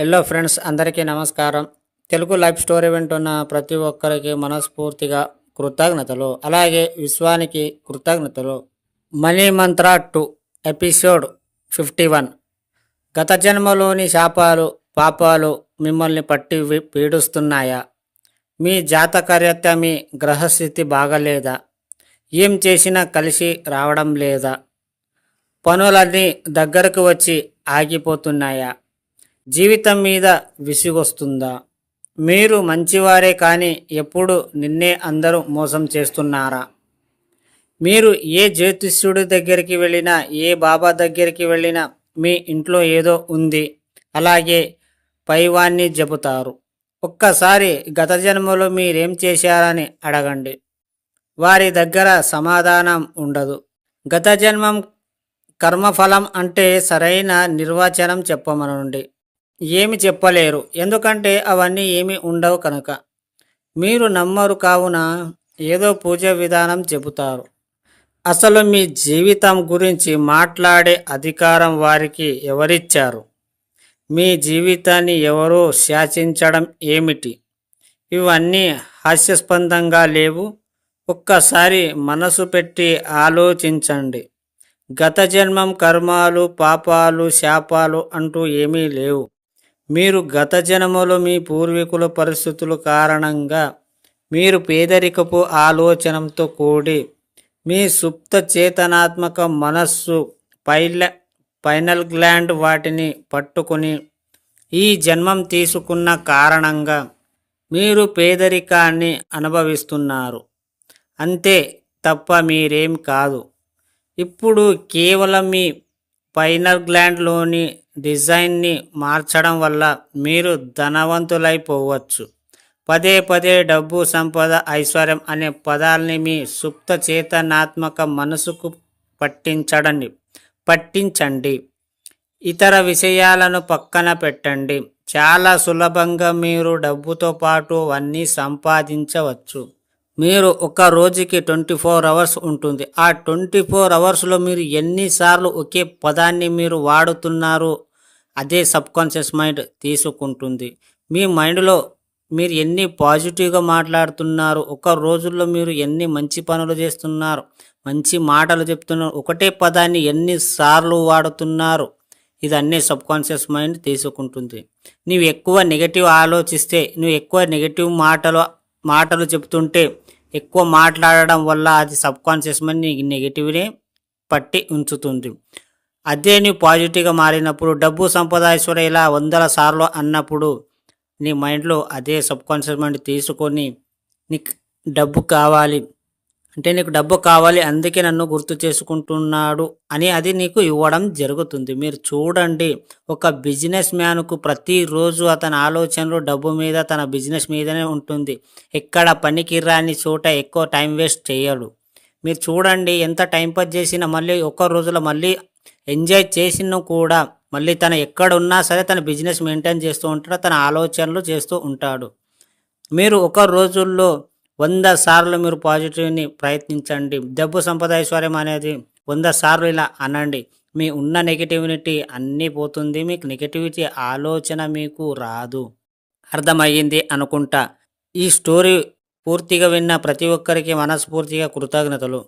Hello friends అందరికీ నమస్కారం. Telugu life story వింటున్న ప్రతి ఒక్కరికి మనస్ఫూర్తిగా కృతజ్ఞతలు. అలాగే విశ్వానికి కృతజ్ఞతలు. మనీ మంత్ర టూ ఎపిసోడ్ ఫిఫ్టీ వన్. గత జన్మలోని శాపాలు పాపాలు మిమ్మల్ని పట్టి పీడుస్తున్నాయా పీడిస్తున్నాయా? మీ జాతకర్యత మీ గ్రహస్థితి బాగలేదా? ఏం చేసినా కలిసి రావడం లేదా? పనులన్నీ దగ్గరకు వచ్చి ఆగిపోతున్నాయా? జీవితం మీద విసిగొస్తుందా? మీరు మంచివారే కానీ ఎప్పుడు నిన్నే అందరూ మోసం చేస్తున్నారా? మీరు ఏ జ్యోతిష్యుడి దగ్గరికి వెళ్ళినా ఏ బాబా దగ్గరికి వెళ్ళినా మీ ఇంట్లో ఏదో ఉంది. అలాగే పైవాన్ని చెబుతారు ఒక్కసారి గత జన్మలో మీరేం చేశారని అడగండి. వారి దగ్గర సమాధానం ఉండదు. గత జన్మం కర్మఫలం అంటే సరైన నిర్వచనం చెప్పమనండి. ఏమి చెప్పలేరు. ఎందుకంటే అవన్నీ ఏమి ఉండవు కనుక. మీరు నమ్మరు కావున ఏదో పూజ విధానం చెబుతారు. అసలు మీ జీవితం గురించి మాట్లాడే అధికారం వారికి ఎవరిచ్చారు? మీ జీవితాన్ని ఎవరో శాసించడం ఏమిటి? ఇవన్నీ హాస్యస్పందంగా లేవు. ఒక్కసారి మనసు పెట్టి ఆలోచించండి. గత జన్మం కర్మాలు పాపాలు శాపాలు అంటూ ఏమీ లేవు. మీరు గత జన్మలో మీ పూర్వీకుల పరిస్థితుల కారణంగా మీరు పేదరికపు ఆలోచనతో కూడి మీ సుప్త చేతనాత్మక మనస్సు పైల పైనల్ గ్లాండ్ వాటిని పట్టుకొని ఈ జన్మం తీసుకున్న కారణంగా మీరు పేదరికాన్ని అనుభవిస్తున్నారు. అంతే తప్ప మీరేం కాదు. ఇప్పుడు కేవలం మీ పైనల్ గ్లాండ్లోని డిజైన్ని మార్చడం వల్ల మీరు ధనవంతులైపోవచ్చు. పదే పదే డబ్బు సంపద ఐశ్వర్యం అనే పదాల్ని మీ సుప్త చేతనాత్మక మనసుకు పట్టించడండి. పట్టించండి. ఇతర విషయాలను పక్కన పెట్టండి. చాలా సులభంగా మీరు డబ్బుతో పాటు అన్నీ సంపాదించవచ్చు. మీరు ఒక రోజుకి ట్వంటీ ఫోర్ అవర్స్ ఉంటుంది. ఆ ట్వంటీ ఫోర్ అవర్స్లో మీరు ఎన్నిసార్లు ఒకే పదాన్ని మీరు వాడుతున్నారు అదే సబ్కాన్షియస్ మైండ్ తీసుకుంటుంది. మీ మైండ్లో మీరు ఎన్ని పాజిటివ్గా మాట్లాడుతున్నారు ఒక రోజుల్లో మీరు ఎన్ని మంచి పనులు చేస్తున్నారు మంచి మాటలు చెప్తున్నారు ఒకటే పదాన్ని ఎన్నిసార్లు వాడుతున్నారు ఇది అన్నీ సబ్కాన్షియస్ మైండ్ తీసుకుంటుంది. నువ్వు ఎక్కువ నెగటివ్ ఆలోచిస్తే నువ్వు ఎక్కువ నెగటివ్ మాటలు మాటలు చెప్తుంటే ఎక్కువ మాట్లాడడం వల్ల అది సబ్ కాన్షియస్ మైండ్ నీకు నెగిటివ్నే పట్టి ఉంచుతుంది. అదే నువ్వు పాజిటివ్గా మారినప్పుడు డబ్బు సంపద ఐశ్వర్య ఇలా వందల సార్లు అన్నప్పుడు నీ మైండ్లో అదే సబ్ కాన్షియస్ మైండ్ తీసుకొని నీకు డబ్బు కావాలి. అంటే నీకు డబ్బు కావాలి అందుకే నన్ను గుర్తు చేసుకుంటున్నాడు అని అది నీకు ఇవ్వడం జరుగుతుంది. మీరు చూడండి ఒక బిజినెస్ మ్యాన్కు ప్రతిరోజు అతని ఆలోచనలు డబ్బు మీద తన బిజినెస్ మీదనే ఉంటుంది. ఎక్కడ పనికి రాని చోట ఎక్కువ టైం వేస్ట్ చేయడు. మీరు చూడండి ఎంత టైం పాస్ చేసినా మళ్ళీ ఒక్క రోజులో మళ్ళీ ఎంజాయ్ చేసినా కూడా మళ్ళీ తన ఎక్కడ ఉన్నా సరే తన బిజినెస్ మెయింటైన్ చేస్తూ ఉంటాడు తన ఆలోచనలు చేస్తూ ఉంటాడు. మీరు ఒక రోజుల్లో వంద సార్లు మీరు పాజిటివ్ని ప్రయత్నించండి. డబ్బు సంపద ఐశ్వర్యం అనేది వంద సార్లు ఇలా అనండి. మీ ఉన్న నెగిటివిటీ అన్నీ పోతుంది. మీకు నెగిటివిటీ ఆలోచన మీకు రాదు. అర్థమయ్యింది అనుకుంటా. ఈ స్టోరీ పూర్తిగా విన్న ప్రతి ఒక్కరికి మనస్ఫూర్తిగా కృతజ్ఞతలు.